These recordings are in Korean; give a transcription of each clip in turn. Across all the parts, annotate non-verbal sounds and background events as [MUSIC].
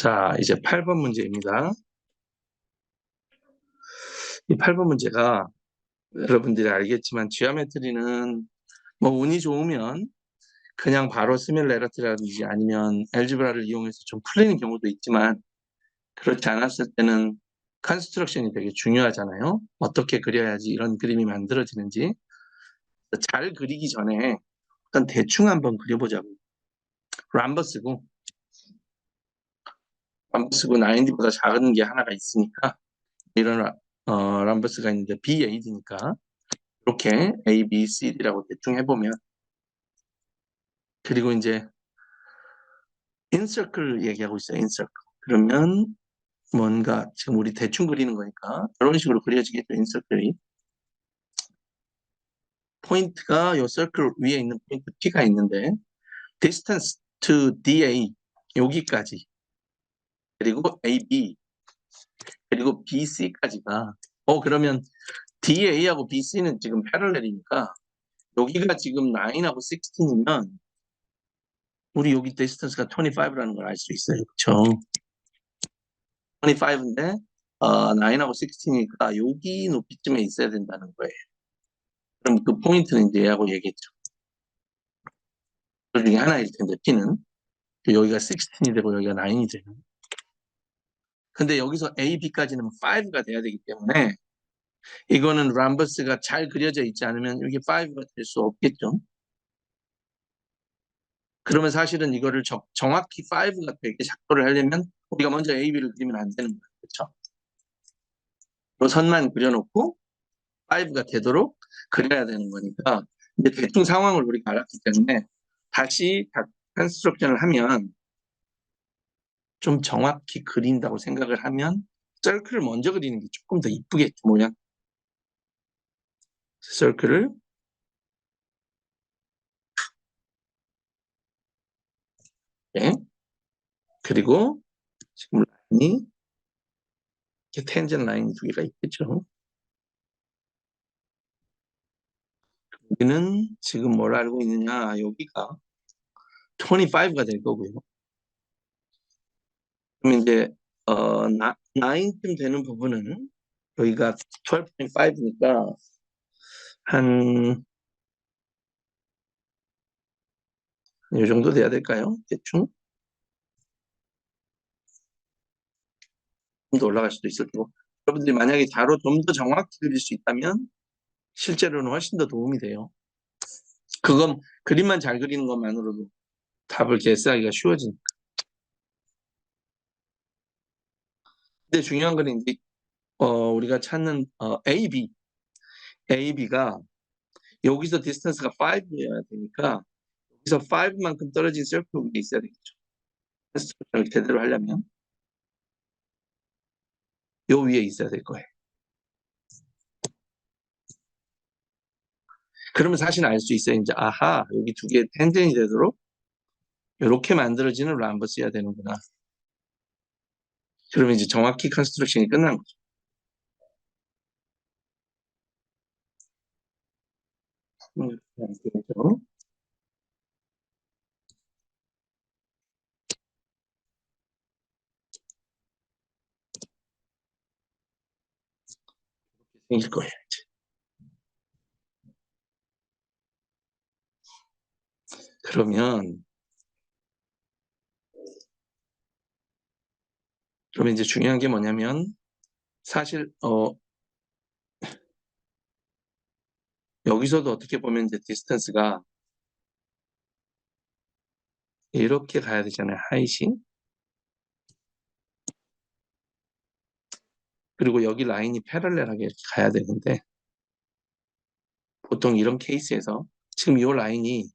자, 이제 8번 문제입니다. 이 8번 문제가 여러분들이 알겠지만 지오메트리는 뭐 운이 좋으면 그냥 바로 시뮬레러트라든지 아니면 알지브라를 이용해서 좀 풀리는 경우도 있지만 그렇지 않았을 때는 컨스트럭션이 되게 중요하잖아요. 어떻게 그려야지 이런 그림이 만들어지는지 잘 그리기 전에 일단 대충 한번 그려보자고. 람버스고 람버스고 90보다 작은 게 하나가 있으니까 [LAUGHS] 이런 어, 람버스가 있는데 B8이니까 이렇게 A, B, C, D라고 대충 해보면 그리고 이제 인서클 얘기하고 있어요. 인서클. 그러면 뭔가 지금 우리 대충 그리는 거니까 이런 식으로 그려지겠죠. 인서클이. 포인트가 요 서클 위에 있는 포인트 P가 있는데 distance to DA 여기까지 그리고 AB 그리고 BC까지가 어 그러면 DA하고 BC는 지금 패럴렐이니까 여기가 지금 9하고 16이면 우리 여기 디스턴스가 25라는 걸 알 수 있어요. 그렇죠? 25인데 어, 9하고 16이니까 여기 높이쯤에 있어야 된다는 거예요. 그럼 그 포인트는 이제 얘하고 얘기했죠. 그 중에 하나일 텐데 P는 여기가 16이 되고 여기가 9이 되는 근데 여기서 A, B까지는 5가 돼야 되기 때문에 이거는 람버스가 잘 그려져 있지 않으면 이게 5가 될 수 없겠죠. 그러면 사실은 이거를 정, 정확히 5가 되게 작도를 하려면 우리가 먼저 A, B를 그리면 안 되는 거예요. 그렇죠? 이 선만 그려놓고 5가 되도록 그려야 되는 거니까 이제 대충 상황을 우리가 알았기 때문에 다시 컨스트럭션을 하면 좀 정확히 그린다고 생각을 하면 서클을 먼저 그리는 게 조금 더 이쁘겠죠 모양. 서클을 네. 그리고 지금 라인이 이렇게 텐전 라인 두 개가 있겠죠. 여기는 지금 뭘 알고 있느냐? 여기가 25가 될 거고요 그럼 이제 어, 나, 9쯤 되는 부분은 여기가 12.5니까 한 이 정도 돼야 될까요? 대충 좀 더 올라갈 수도 있을 거고 여러분들이 만약에 자로 좀 더 정확히 그릴 수 있다면 실제로는 훨씬 더 도움이 돼요. 그건 그림만 잘 그리는 것만으로도 답을 개수하기가 쉬워지니까. 근데 중요한 건 이제 어, 우리가 찾는 어, AB, AB가 여기서 디스턴스가 5여야 되니까 여기서 5만큼 떨어진 위에 있어야 되겠죠. 스트럭처를 제대로 하려면 요 위에 있어야 될 거예요. 그러면 사실 알 수 있어요. 이제 아하 여기 두개 텐전이 되도록 이렇게 만들어지는 람버스야 되는구나. 그러면 이제 정확히 컨스트럭션이 끝난 거죠. 이렇게 생길 거예요. 그러면 그러면 이제 중요한 게 뭐냐면 사실 어 여기서도 어떻게 보면 이제 디스턴스가 이렇게 가야 되잖아요. 하이시 그리고 여기 라인이 패럴렐하게 가야 되는데 보통 이런 케이스에서 지금 이 라인이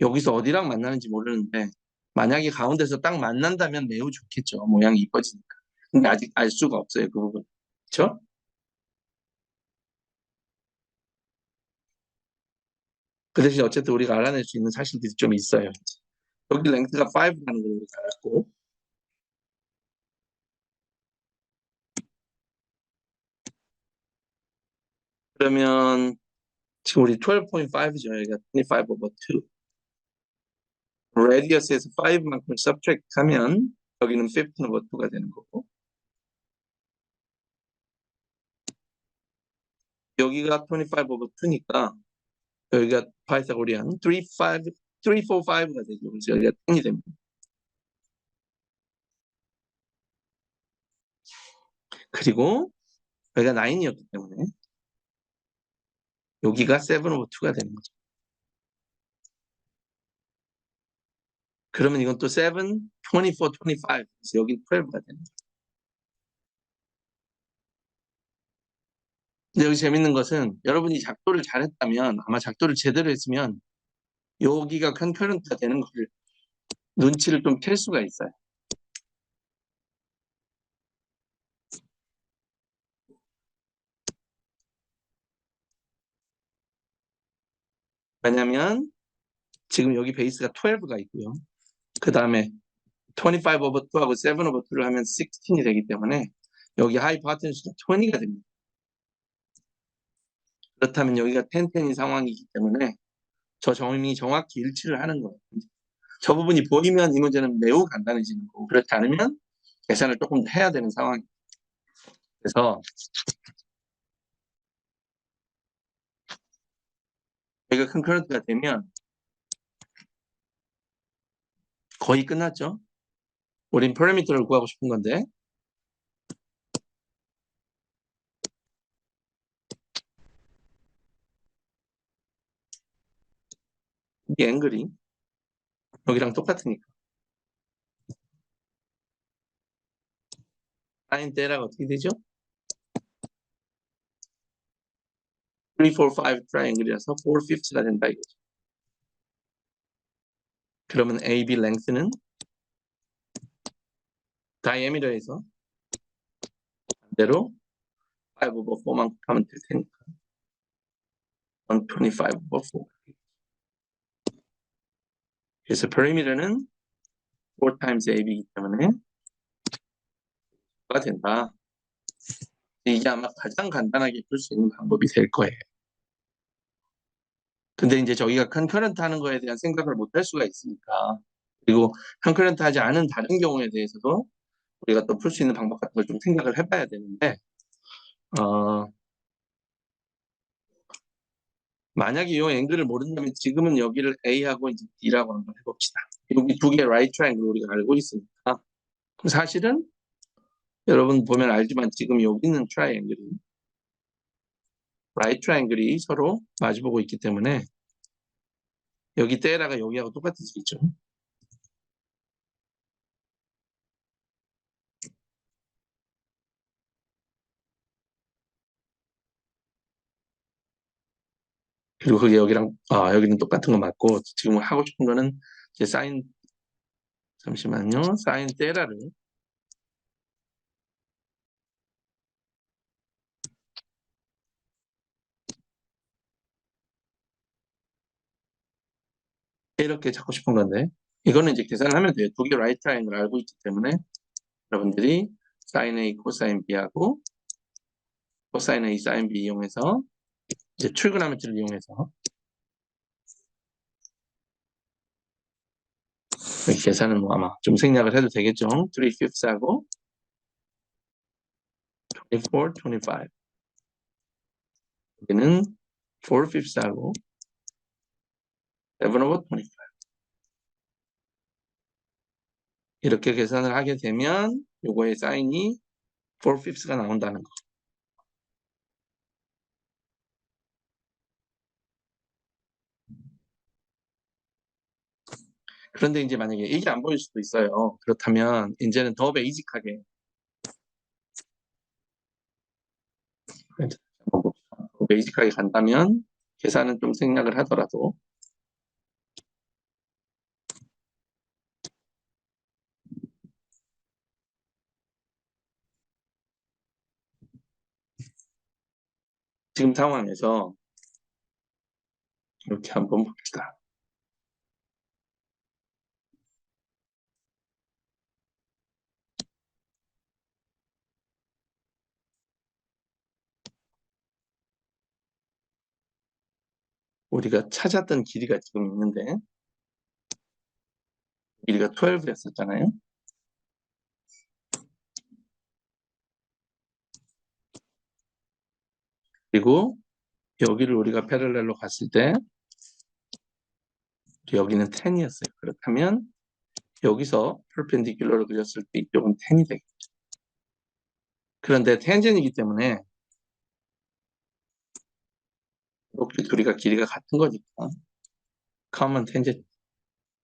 여기서 어디랑 만나는지 모르는데 만약에 가운데서 딱 만난다면 매우 좋겠죠. 모양이 이뻐지니까. 근데 아직 알 수가 없어요. 그 부분. 그렇죠? 그 대신 어쨌든 우리가 알아낼 수 있는 사실들이 좀 있어요. 여기 랭크가 5라는 걸 우리가 알았고 그러면 지금 우리 12.5죠. 여기가 25 over 2. Radius에서 5만큼 subtract 하면 여기는 15 over 2가 되는 거고 여기가 25 over 2니까 여기가 파이타고리안 3, 5, 3, 4, 5가 되죠. 그래서 여기가 10이 됩니다. 그리고 여기가 9이었기 때문에 여기가 7 over 2가 되는 거죠. 그러면 이건 또 7, 24, 25. 그래서 여기 12가 되는 거죠. 근데 여기 재밌는 것은 여러분이 작도를 잘했다면 아마 작도를 제대로 했으면 여기가 컨커런트가 되는 것을 눈치를 좀 챌 수가 있어요. 왜냐면 지금 여기 베이스가 12가 있고요. 그 다음에 25 over 2하고 7 over 2를 하면 16이 되기 때문에 여기 하이파텐시가 20가 됩니다. 그렇다면 여기가 10, 10인 상황이기 때문에 저 점이 정확히 일치를 하는 거예요. 저 부분이 보이면 이 문제는 매우 간단해지는 거고 그렇지 않으면 계산을 조금 더 해야 되는 상황이에요. 그래서 여기가 컨커런트가 되면 거의 끝났죠. 우린 파라미터를 구하고 싶은 건데 이 앵글이 여기랑 똑같으니까 사인 때라가 어떻게 되죠? 3, 4, 5 트라이앵글이라서 4 fifths가 된다 이거죠. 그러면 AB length는 diameter에서 반대로 5 over 4만큼 하면 될 테니까 125 over 4 그래서 perimeter는 4 times AB이기 때문에 가 된다. 이게 아마 가장 간단하게 풀 수 있는 방법이 될 거예요. 근데 이제 저희가 컨커런트 하는 거에 대한 생각을 못 할 수가 있으니까 그리고 컨커런트 하지 않은 다른 경우에 대해서도 우리가 또 풀 수 있는 방법 같은 걸 좀 생각을 해봐야 되는데 어, 만약에 이 앵글을 모른다면 지금은 여기를 A하고 이제 D라고 한번 해봅시다. 여기 두개 라이트 트라이앵글 우리가 알고 있으니까 사실은 여러분 보면 알지만 지금 여기 있는 트라이앵글이 라이트 트라이앵글이 서로 마주보고 있기 때문에 여기 테라가 여기하고 똑같아지겠죠. 그리고 그게 여기랑 아 여기는 똑같은 거 맞고 지금 하고 싶은 거는 이제 사인 잠시만요. 사인 테라를 이렇게 찾고 싶은 건데 이거는 이제 계산을 하면 돼요. 두 개 라이트 라인을 알고 있기 때문에 여러분들이 사인 A, 코사인 B하고 코사인 A, 사인 B 이용해서 이제 출근하면트를 이용해서 계산은 뭐 아마 좀 생략을 해도 되겠죠. 3 fifths하고 24, 25 여기는 4 fifths하고 7 over 25 이렇게 계산을 하게 되면 요거의 사인이 4 fifths가 나온다는 거. 그런데 이제 만약에 이게 안 보일 수도 있어요. 그렇다면 이제는 더 베이직하게 더 베이직하게 간다면 계산은 좀 생략을 하더라도 지금 상황에서 이렇게 한번 봅시다. 우리가 찾았던 길이가 지금 있는데 길이가 12였었잖아요. 그리고 여기를 우리가 패럴렐로 갔을 때 여기는 10이었어요. 그렇다면 여기서 perpendicular로 그렸을 때 이쪽은 10이 되겠죠. 그런데 텐전이기 때문에 이렇게 둘이가 길이가 같은 거니까 common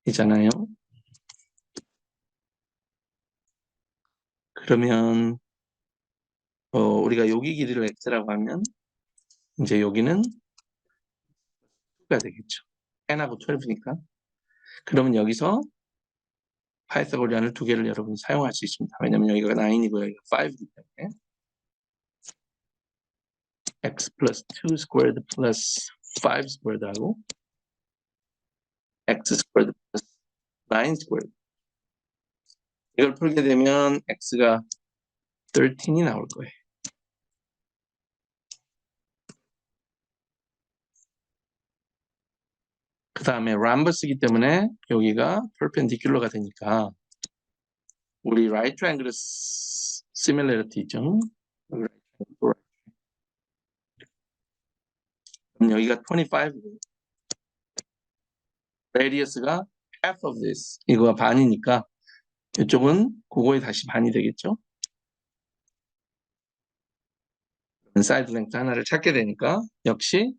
tangent이잖아요. 그러면 어, 우리가 여기 길이를 x라고 하면 이제 여기는 2가 되겠죠. 10하고 12니까. 그러면 여기서 파이타고리안을 두 개를 여러분이 사용할 수 있습니다. 왜냐면 여기가 9이고 여기가 5이기 때문에 x 플러스 2 squared 플러스 5 squared 하고 x squared 플러스 9 squared 이걸 풀게 되면 x가 13이 나올 거예요. 그 다음에 람버스이기 때문에 여기가 perpendicular가 되니까 우리 right triangle similarity 있죠? 그럼 여기가 25고 radius가 half of this 이거가 반이니까 이쪽은 그거에 다시 반이 되겠죠? 사이드 랭크 하나를 찾게 되니까 역시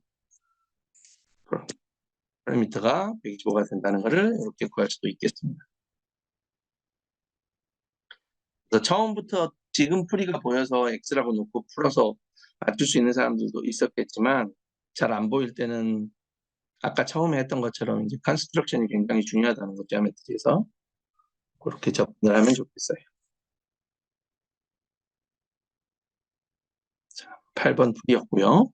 파라미터가 125가 된다는 것을 이렇게 구할 수도 있겠습니다. 그래서 처음부터 지금 풀이가 보여서 X라고 놓고 풀어서 맞출 수 있는 사람들도 있었겠지만 잘 안 보일 때는 아까 처음에 했던 것처럼 이제 컨스트럭션이 굉장히 중요하다는 것 지오메트리에서 그렇게 접근을 하면 좋겠어요. 자, 8번 풀이였고요.